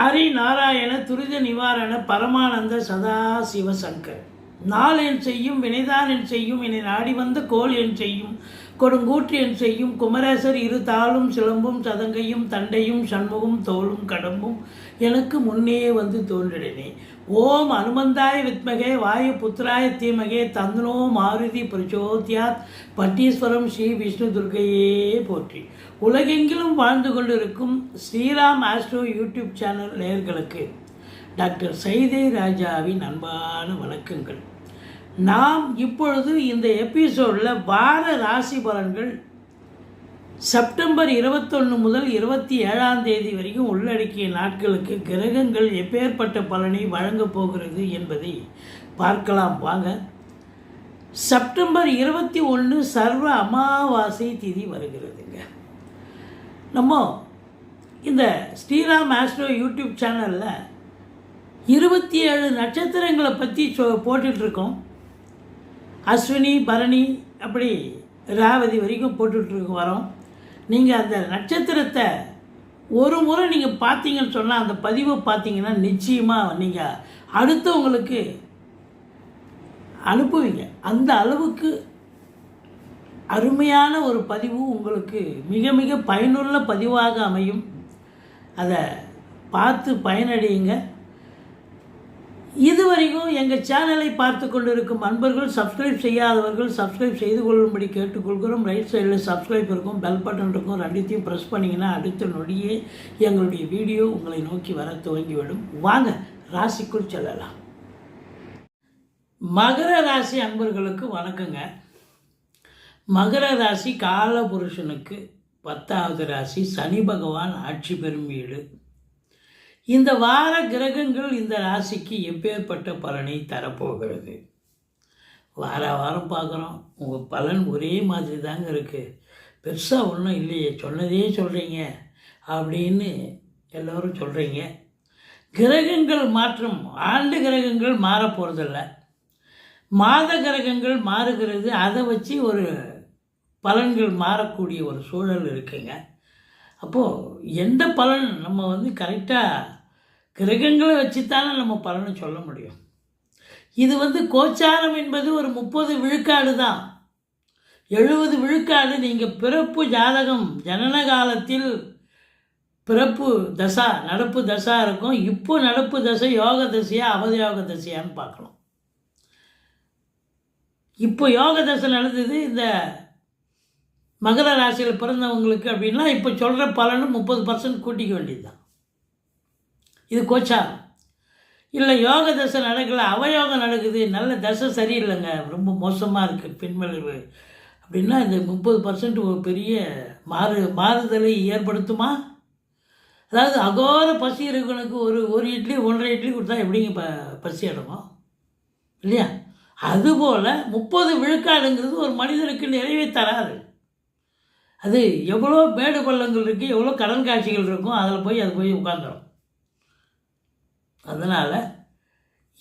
ஹரி நாராயண துரித நிவாரண பரமானந்த சதா சிவசங்கர் நாள் என் செய்யும் வினைதான் என் செய்யும் என்னை நாடி வந்த கோல் என் செய்யும். கொடுங்கூற்றியன் செய்யும் குமரேசர் இரு தாளும் சிலம்பும் சதங்கையும் தண்டையும் சண்முகம் தோளும் கடம்பும் எனக்கு முன்னே வந்து தோன்றினே ஓம் அனுமந்தாய வித்மகே வாயு புத்திராய தீமகே தந்தனோ மாருதி பிரச்சோத்யாத் பட்டீஸ்வரம் ஸ்ரீ விஷ்ணு துர்க்கையே போற்றி. உலகெங்கிலும் வாழ்ந்து கொண்டிருக்கும் ஸ்ரீராம் ஆஸ்ட்ரோ யூடியூப் சேனல் நேயர்களுக்கு டாக்டர் சைதே ராஜாவின் அன்பான வணக்கங்கள். நாம் இப்பொழுது இந்த எபிசோடில் வார ராசி பலன்கள் செப்டம்பர் இருபத்தொன்று முதல் இருபத்தி ஏழாம் தேதி வரைக்கும் உள்ளடக்கிய நாட்களுக்கு கிரகங்கள் எப்பேற்பட்ட பலனை வழங்கப் போகிறது என்பதை பார்க்கலாம். வாங்க. செப்டம்பர் இருபத்தி ஒன்று சர்வ அமாவாசை திதி வருகிறதுங்க. நம்ம இந்த ஸ்ரீராம் ஆஸ்ட்ரோ யூடியூப் சேனலில் இருபத்தி ஏழு நட்சத்திரங்களை பற்றி சொ போட்டுட்ருக்கோம். அஸ்வினி பரணி அப்படி ராவதி வரைக்கும் போட்டுட்ருக்கு வரோம். நீங்கள் அந்த நட்சத்திரத்தை ஒரு முறை நீங்கள் பார்த்தீங்கன்னு சொன்னால் அந்த பதிவை பார்த்தீங்கன்னா நிச்சயமாக நீங்கள் அடுத்தவங்களுக்கு அனுப்புவீங்க. அந்த அளவுக்கு அருமையான ஒரு பதிவு உங்களுக்கு மிக மிக பயனுள்ள பதிவாக அமையும். அதை பார்த்து பயனடையுங்க. இதுவரைக்கும் எங்கள் சேனலை பார்த்து கொண்டிருக்கும் அன்பர்கள் சப்ஸ்கிரைப் செய்யாதவர்கள் சப்ஸ்கிரைப் செய்து கொள்ளும்படி கேட்டுக்கொள்கிறோம். ரைட் சைடில் சப்ஸ்கிரைப் இருக்கும் பெல் பட்டன் இருக்கும். ரெண்டுத்தையும் ப்ரெஸ் பண்ணிங்கன்னா அடுத்த நொடியே எங்களுடைய வீடியோ உங்களை நோக்கி வர துவங்கிவிடும். வாங்க ராசிக்குள் செல்லலாம். மகர ராசி அன்பர்களுக்கு வணக்கங்க. மகர ராசி காலபுருஷனுக்கு பத்தாவது ராசி சனி பகவான் ஆட்சி பெறும் வீடு. இந்த வார கிரகங்கள் இந்த ராசிக்கு எப்பேற்பட்ட பலனை தரப்போகிறது? வார வாரம் பார்க்குறோம். உங்கள் பலன் ஒரே மாதிரி தாங்க இருக்குது பெருசாக ஒன்றும் இல்லையே. சொன்னதே சொல்கிறீங்க அப்படின்னு எல்லோரும் சொல்கிறீங்க கிரகங்கள் மாற்றம். ஆண்டு கிரகங்கள் மாறப்போகிறதில்ல மாத கிரகங்கள் மாறுகிறது. அதை வச்சு ஒரு பலன்கள் மாறக்கூடிய ஒரு சூழல் இருக்குங்க. அப்போது எந்த பலன் நம்ம வந்து கரெக்டாக கிரகங்களை வச்சு தானே நம்ம பலனை சொல்ல முடியும்? இது வந்து கோச்சாரம் என்பது ஒரு முப்பது விழுக்காடு தான். எழுபது விழுக்காடு நீங்கள் பிறப்பு ஜாதகம் ஜனன காலத்தில் பிறப்பு தசா நடப்பு தசா இருக்கும். இப்போ நடப்பு தசை யோக தசையா அவதயோக தசையான்னு பார்க்கணும் இப்போ யோக தசை நடந்தது இந்த மகர ராசியில் பிறந்தவங்களுக்கு அப்படின்னா இப்போ சொல்கிற பலனும் முப்பது பர்சன்ட் கூட்டிக்க வேண்டியது தான் இது கோச்சாரம். இல்லை யோக தசை நடக்கலை அவயோகம் நடக்குது நல்ல தசை சரியில்லைங்க ரொம்ப மோசமாக இருக்குது பின்விளைவு அப்படின்னா இந்த முப்பது பர்சன்ட் ஒரு பெரிய மாறு மாறுதலை ஏற்படுத்துமா? அதாவது அகோர பசி இருக்கவனுக்கு ஒரு ஒரு இட்லி ஒன்றரை இட்லி கொடுத்தா எப்படிங்க ப பசி அடங்கும்? இல்லையா? அதுபோல் முப்பது விழுக்காடுங்கிறது ஒரு மனிதனுக்கு நிறைவே தராது. அது எவ்வளோ மேடு பள்ளங்கள் இருக்குது எவ்வளோ கடன் காட்சிகள் இருக்கும் அதில் போய் அது போய் உட்காந்துரும் அதனால்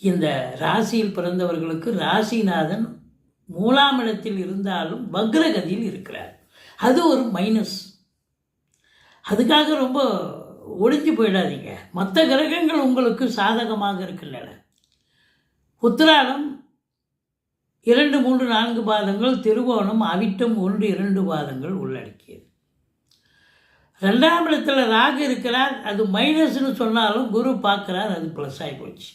இந்த ராசியில் பிறந்தவர்களுக்கு ராசிநாதன் மூலாம் இடத்தில் இருந்தாலும் வக்ரகதியில் இருக்கிறார். அது ஒரு மைனஸ் அதுக்காக ரொம்ப ஒழிஞ்சு போயிடாதீங்க. மற்ற கிரகங்கள் உங்களுக்கு சாதகமாக இருக்கின்றன. உத்திராடம் இரண்டு மூன்று நான்கு பாதங்கள் திருவோணம் அவிட்டம் ஒன்று இரண்டு பாதங்கள் உள்ளடக்கியது. ரெண்டாம் இடத்துல ராகு இருக்கிறார் அது மைனஸ்னு சொன்னாலும் குரு பார்க்குறார் அது ப்ளஸ் ஆகி போச்சு.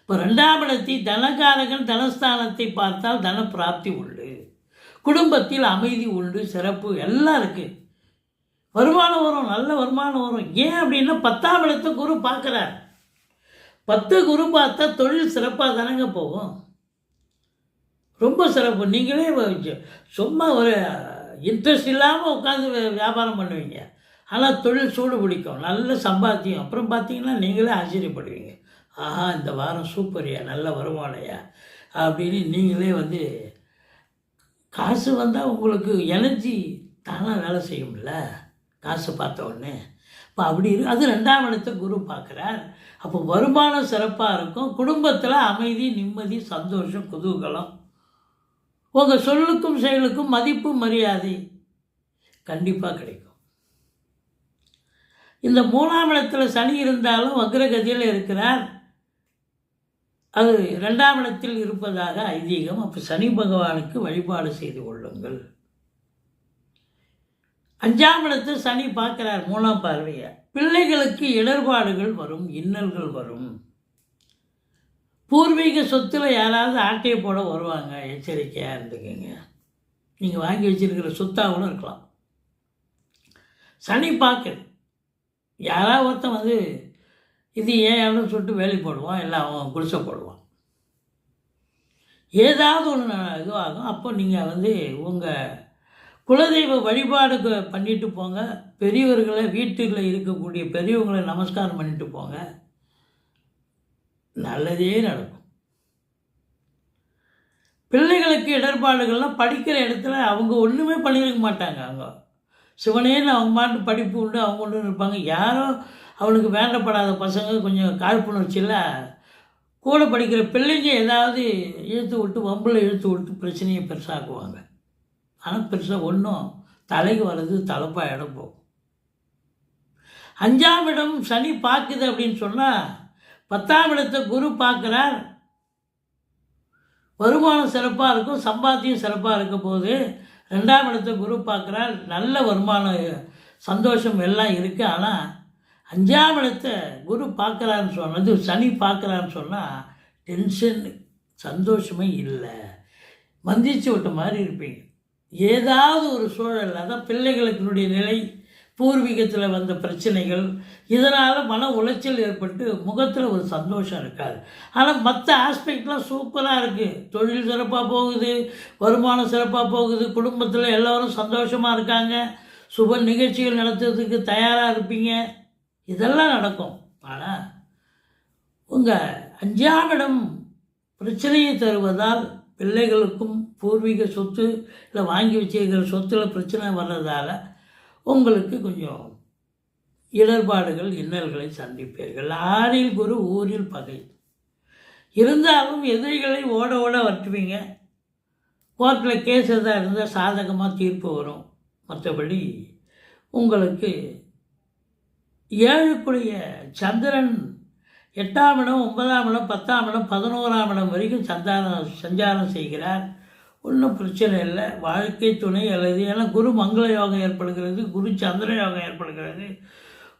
இப்போ ரெண்டாம் இடத்தை தனகாரகன் தனஸ்தானத்தை பார்த்தால் தன பிராப்தி உண்டு. குடும்பத்தில் அமைதி உண்டு சிறப்பு எல்லாம் இருக்குது வருமானம் வரும் நல்ல வருமானம் வரும். ஏன் அப்படின்னா பத்தாம் இடத்தை குரு பார்க்குறார். பத்து குரு பார்த்தா தொழில் சிறப்பாக தானங்க போகும். ரொம்ப சிறப்பு. நீங்களே சும்மா ஒரு இன்ட்ரெஸ்ட் இல்லாமல் உட்காந்து வியாபாரம் பண்ணுவீங்க. ஆனால் தொழில் சூடு பிடிக்கும். நல்ல சம்பாத்தியம். அப்புறம் பார்த்தீங்கன்னா நீங்களே ஆச்சரியப்படுவீங்க. ஆஹா இந்த வாரம் சூப்பர்யா நல்ல வருமானையா அப்படின்னு நீங்களே வந்து காசு வந்தால் உங்களுக்கு எனர்ஜி தானாக வேலை செய்யும்ல. காசு பார்த்த உடனே. இப்போ அப்படி இருக்கு அது ரெண்டாம் இடத்தை குரு பார்க்குறார். அப்போ வருமானம் சிறப்பாக இருக்கும். குடும்பத்தில் அமைதி நிம்மதி சந்தோஷம் குதூகலம் உங்கள் சொல்லுக்கும் செயலுக்கும் மதிப்பு மரியாதை கண்டிப்பாக கிடைக்கும். இந்த மூணாம் இடத்துல சனி இருந்தாலும் வக்ரகதியில் இருக்கிறார். அது ரெண்டாம் இடத்தில் இருப்பதாக ஐதீகம். அப்போ சனி பகவானுக்கு வழிபாடு செய்து கொள்ளுங்கள். அஞ்சாம் இடத்தில் சனி பார்க்கிறார் மூணாம் பார்வையை. பிள்ளைகளுக்கு இடர்பாடுகள் வரும் இன்னல்கள் வரும். பூர்வீக சொத்தில் யாராவது ஆட்டையை போட வருவாங்க எச்சரிக்கையாக இருந்துக்கங்க. நீங்கள் வாங்கி வச்சிருக்கிற சொத்தாகவும் இருக்கலாம். சனி பார்க்குது யாராவது ஒருத்தன் வந்து இது ஏன் இடம்னு சொல்லிட்டு வேலை போடுவான் இல்லை அவன் குடிசை போடுவான். ஏதாவது ஒன்று இதுவாகும். அப்போ நீங்கள் வந்து உங்கள் குலதெய்வ வழிபாடு பண்ணிட்டு போங்க. பெரியவர்களை வீட்டில் இருக்கக்கூடிய பெரியவங்களை நமஸ்காரம் பண்ணிட்டு போங்க. நல்லதே நடக்கும். பிள்ளைகளுக்கு இடர்பாடுகள்லாம் படிக்கிற இடத்துல அவங்க ஒன்றுமே பண்ணியிருக்க மாட்டாங்க. அவங்க சிவனேன்னு அவங்க மாட்டு படிப்பு உண்டு அவங்க ஒன்று இருப்பாங்க. யாரோ அவனுக்கு வேண்டப்படாத பசங்க கொஞ்சம் காழ்ப்புணர்ச்சியில் கூட படிக்கிற பிள்ளைங்க ஏதாவது இழுத்து விட்டு வம்பில் இழுத்து விட்டு பிரச்சனையை பெருசாக்குவாங்க. ஆனால் பெருசாக ஒன்றும் தலைக்கு வர்றது தலைப்பாக இடம் போகும். அஞ்சாம் இடம் சனி பார்க்குது அப்படின்னு சொன்னால் பத்தாம் இடத்தை குரு பார்க்குறார். வருமானம் சிறப்பாக இருக்கும் சம்பாத்தியம் சிறப்பாக இருக்க போது ரெண்டாம் இடத்தை குரு பார்க்குறார். நல்ல வருமானம் சந்தோஷம் எல்லாம் இருக்குது ஆனால் அஞ்சாம் இடத்தை குரு பார்க்குறான்னு சொன்னது சனி பார்க்குறான்னு சொன்னால் டென்ஷன் சந்தோஷமே இல்லை. மந்திச்சு விட்ட மாதிரி இருப்பீங்க. ஏதாவது ஒரு சூழல் அதான் பிள்ளைகளுக்கினுடைய நிலை. பூர்வீகத்தில் வந்த பிரச்சனைகள் இதனால் மன உளைச்சல் ஏற்பட்டு முகத்தில் ஒரு சந்தோஷம் இருக்காது. ஆனால் மற்ற ஆஸ்பெக்ட்லாம் சூப்பராக இருக்குது தொழில் சிறப்பாக போகுது வருமானம் சிறப்பாக போகுது குடும்பத்தில் எல்லோரும் சந்தோஷமாக இருக்காங்க. சுப நிகழ்ச்சிகள் நடத்துறதுக்கு தயாராக இருப்பீங்க. இதெல்லாம் நடக்கும். ஆனால் உங்கள் அஞ்சாம் இடம் பிரச்சனையை தருவதால் பிள்ளைகளுக்கும் பூர்வீக சொத்து இல்லை வாங்கி வச்சிருக்கிற சொத்தில் பிரச்சனை வர்றதால உங்களுக்கு கொஞ்சம் இடர்பாடுகள் இன்னல்களை சந்திப்பீர்கள். ஆறில் குரு ஊரில் பகை. இருந்தாலும் எதிரிகளை ஓட ஓட வட்டுவீங்க கோர்ட்டில் கேஸ் எதாக இருந்தால் சாதகமாக தீர்ப்பு வரும். மற்றபடி உங்களுக்கு ஏழுக்குரிய சந்திரன் எட்டாம் இடம் ஒன்பதாம் இடம் பத்தாம் இடம் பதினோராம் இடம் வரைக்கும் சந்தானம் சஞ்சாரம் செய்கிறார். ஒன்றும் பிரச்சனை இல்லை. வாழ்க்கை துணை அல்லது ஏன்னா குரு மங்கள யோகம் ஏற்படுகிறது குரு சந்திர யோகம் ஏற்படுகிறது.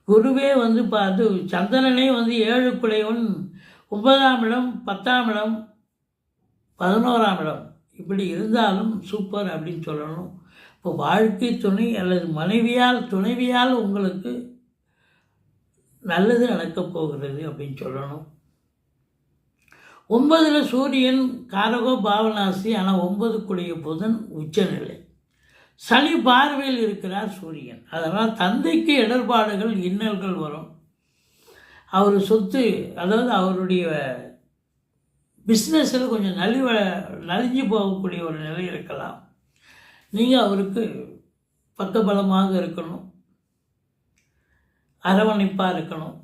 குருவே வந்து பார்த்து சந்திரனே வந்து ஏழுக்குடையவன் ஒன்பதாம் இடம் பத்தாம் இடம் பதினோராம் இடம். இப்படி இருந்தாலும் சூப்பர் அப்படின்னு சொல்லணும். இப்போ வாழ்க்கை துணை அல்லது மனைவியால் துணைவியால் உங்களுக்கு நல்லது நடக்கப் போகிறது அப்படின்னு சொல்லணும். ஒன்பதில் சூரியன் காரகோ பாவனாசி ஆனால் ஒன்பதுக்குடைய புதன் உச்சநிலை. சனி பார்வையில் இருக்கிறார் சூரியன். அதனால் தந்தைக்கு இடர்பாடுகள் இன்னல்கள் வரும். அவர் சொத்து அதாவது அவருடைய பிஸ்னஸில் கொஞ்சம் நலிவ நலிஞ்சு போகக்கூடிய ஒரு நிலை இருக்கலாம். நீங்கள் அவருக்கு பக்கபலமாக இருக்கணும். அரவணைப்பாக இருக்கணும்.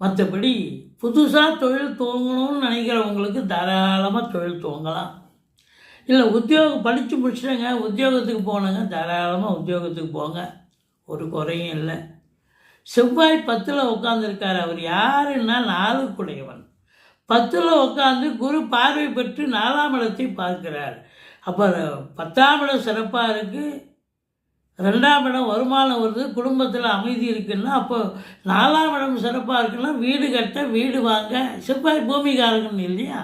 மற்றபடி புதுசாக தொழில் துவங்கணும்னு நினைக்கிறவங்களுக்கு தாராளமாக தொழில் துவங்கலாம். இல்லை உத்தியோகம் படித்து முடிச்சிட்டேங்க உத்தியோகத்துக்கு போனங்க தாராளமாக உத்தியோகத்துக்கு போங்க. ஒரு குறையும் இல்லை. செவ்வாய் பத்தில் உட்காந்துருக்கார் அவர் யாருன்னா நாளுக்குடையவன் பத்தில் உட்காந்து குரு பார்வை பெற்று நாலாம் இடத்தை பார்க்கிறார். அப்போ பத்தாம் இடம் சிறப்பாக இருக்குது ரெண்டாம் இடம் வருமானம் வருது குடும்பத்தில் அமைதி இருக்குன்னா அப்போ நாலாம் இடம் சிறப்பாக இருக்குன்னா வீடு கட்ட வீடு வாங்க செவ்வாய் பூமிகாரகன் இல்லையா?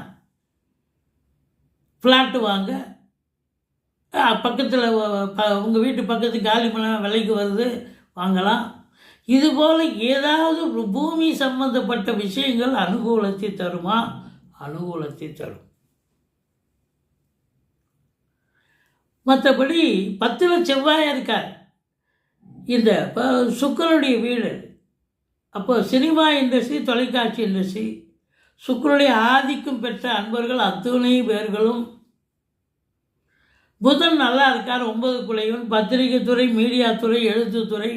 ஃப்ளாட்டு வாங்க. பக்கத்தில் உங்கள் வீட்டு பக்கத்து காலி மலம் விலைக்கு வருது வாங்கலாம். இதுபோல் ஏதாவது ஒரு பூமி சம்பந்தப்பட்ட விஷயங்கள் அனுகூலத்தை தருமா? அனுகூலத்தை தரும். மற்றபடி பத்தில் செவ்வாய் இருக்கார். இந்த சுக்கரனுடைய வீடு. அப்போ சினிமா இண்டஸ்ட்ரி தொலைக்காட்சி இண்டஸ்ட்ரி. சுக்கரனுடைய ஆதிக்கம் பெற்ற அன்பர்கள் அத்துணை பேர்களும் புதன் நல்லா இருக்கார். ஒன்பது குலைவன் பத்திரிகை துறை மீடியா துறை எழுத்துத்துறை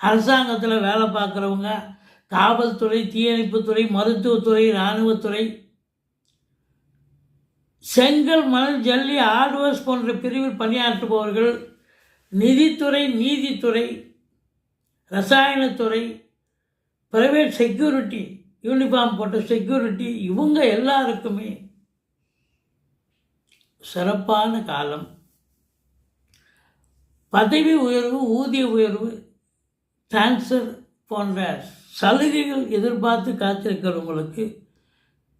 அரசாங்கத்தில் வேலை பார்க்குறவங்க காவல்துறை தீயணைப்புத்துறை மருத்துவத்துறை இராணுவத்துறை. செங்கல் மணல் ஜல்லி ஆர்டுவர்ஸ் போன்ற பிரிவில் பணியாற்றுபவர்கள் நிதித்துறை நீதித்துறை ரசாயனத்துறை ப்ரைவேட் செக்யூரிட்டி யூனிஃபார்ம் போட்ட செக்யூரிட்டி இவங்க எல்லாருக்குமே சிறப்பான காலம். பதவி உயர்வு ஊதிய உயர்வு டிரான்ஸ்ஃபர் போன்ற சலுகைகள் எதிர்பார்த்து காத்திருக்கிறவங்களுக்கு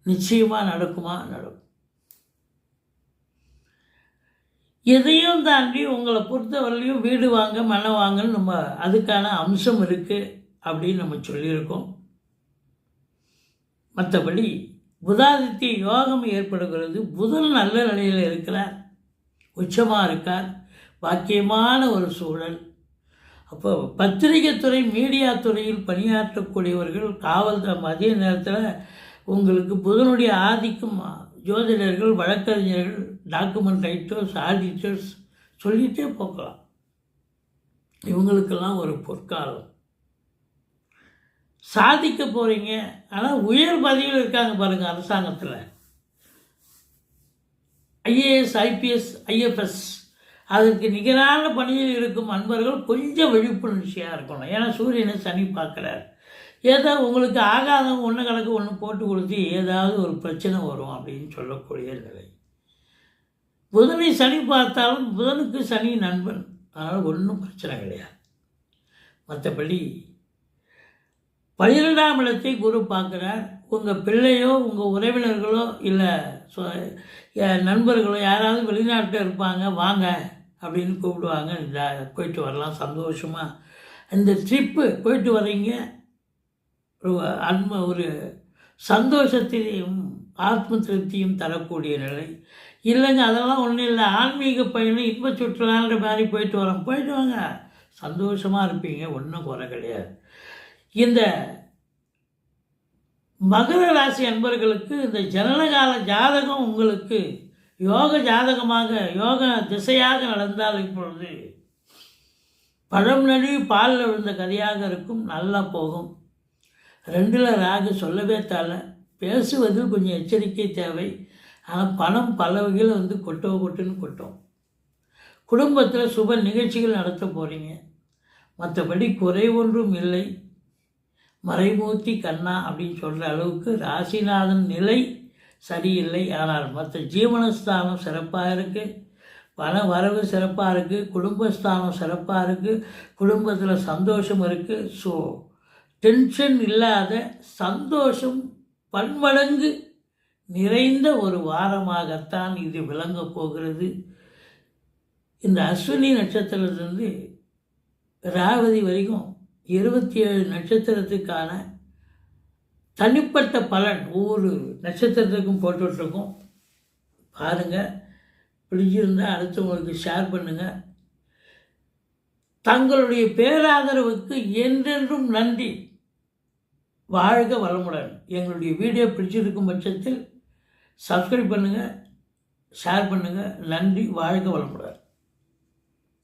நிச்சயமாக நடக்குமா? நடக்கும். எதையும் தாண்டி உங்களை பொறுத்தவரையிலையும் வீடு வாங்க மனை வாங்கன்னு நம்ம அதுக்கான அம்சம் இருக்குது அப்படின்னு நம்ம சொல்லியிருக்கோம். மற்றபடி புதாதித்ய யோகம் ஏற்படுகிறது. புதன் நல்ல நிலையில் இருக்கிறார். உச்சமாக இருக்கார். பாக்கியமான ஒரு சூழல். அப்போ பத்திரிகை துறை மீடியா துறையில் பணியாற்றக்கூடியவர்கள் காவல் மதிய நேரத்தில் உங்களுக்கு புதனுடைய ஆதிக்கம் ஜோதிடர்கள் வழக்கறிஞர்கள் டாக்குமெண்ட் ரைட்டர்ஸ் ஆடிட்டர்ஸ் சொல்லிகிட்டே போகலாம். இவங்களுக்கெல்லாம் ஒரு பொற்காலம். சாதிக்க போகிறீங்க ஆனால் உயர் பதவியில் இருக்காங்க பாருங்கள் அரசாங்கத்தில். ஐஏஎஸ் ஐபிஎஸ் ஐஎஃப்எஸ் அதற்கு நிகரான பணியில் இருக்கும் அன்பர்கள் கொஞ்சம் விழிப்புணர்ச்சியாக இருக்கணும். ஏன்னா சூரியனை சனி பார்க்குறாரு. ஏதோ உங்களுக்கு ஆகாதவங்க ஒன்று கணக்கு ஒன்று போட்டு கொடுத்து ஏதாவது ஒரு பிரச்சனை வரும் அப்படின்னு சொல்லக்கூடிய நிலை. புதனை சனி பார்த்தாலும் புதனுக்கு சனி நண்பன். அதனால் ஒன்றும் பிரச்சனை கிடையாது. மற்றபடி பன்னிரெண்டாம் இடத்தை குரு பார்க்குறார். உங்கள் பிள்ளையோ உங்கள் உறவினர்களோ இல்லை நண்பர்களோ யாராவது வெளிநாட்டில் இருப்பாங்க வாங்க அப்படின்னு கூப்பிடுவாங்க. இந்த போயிட்டு வரலாம் சந்தோஷமாக இந்த ட்ரிப்பு போயிட்டு வர்றீங்க. ஒரு அன்ப ஒரு சந்தோஷத்தையும் ஆத்ம திருப்தியும் தரக்கூடிய நிலை. இல்லைங்க அதெல்லாம் ஒன்றும் இல்லை. ஆன்மீக பயணம் இன்ப சுற்றுலான்ற மாதிரி போயிட்டு வரோம். போயிட்டு வாங்க. சந்தோஷமாக இருப்பீங்க. ஒன்றும் குறை கிடையாது. இந்த மகர ராசி அன்பர்களுக்கு இந்த ஜனனகால ஜாதகம் உங்களுக்கு யோக ஜாதகமாக யோக திசையாக நடந்தால் இப்பொழுது பழம் நழுவி பாலில் விழுந்த கதையாக இருக்கும். நல்லா போகும். ரெண்டில் ராகு சொல்லவே தலை. பேசுவதில் கொஞ்சம் எச்சரிக்கை தேவை. ஆனால் பணம் பல வகையில் வந்து கொட்டோ கொட்டுன்னு கொட்டும். குடும்பத்தில் சுப நிகழ்ச்சிகள் நடத்த போகிறீங்க மற்றபடி குறை ஒன்றும் இல்லை. மறைமூர்த்தி கண்ணா அப்படின்னு சொல்கிற அளவுக்கு ராசிநாதன் நிலை சரியில்லை. ஆனால் மற்ற ஜீவனஸ்தானம் சிறப்பாக இருக்குது பண வரவு சிறப்பாக இருக்குது குடும்பஸ்தானம் சிறப்பாக இருக்குது குடும்பத்தில் சந்தோஷம் இருக்குது ஸோ டென்ஷன் இல்லாத சந்தோஷம் பன்மடங்கு நிறைந்த ஒரு வாரமாகத்தான் இது விளங்கப் போகிறது. இந்த அஸ்வினி நட்சத்திரத்திலிருந்து ராவதி வரைக்கும் இருபத்தி ஏழு நட்சத்திரத்துக்கான தனிப்பட்ட பலன் ஒவ்வொரு நட்சத்திரத்துக்கும் போட்டுட்ருக்கோம். பாருங்கள் பிடிச்சிருந்தால் அடுத்தவங்களுக்கு ஷேர் பண்ணுங்கள் தங்களுடைய பேராதரவுக்கு என்றென்றும் நன்றி. வாழ்க வளமுடன். எங்களுடைய வீடியோ பிடிச்சிருக்கும் பட்சத்தில் சப்ஸ்கிரைப் பண்ணுங்கள் ஷேர் பண்ணுங்கள் நன்றி வாழ்க வளமுடன்.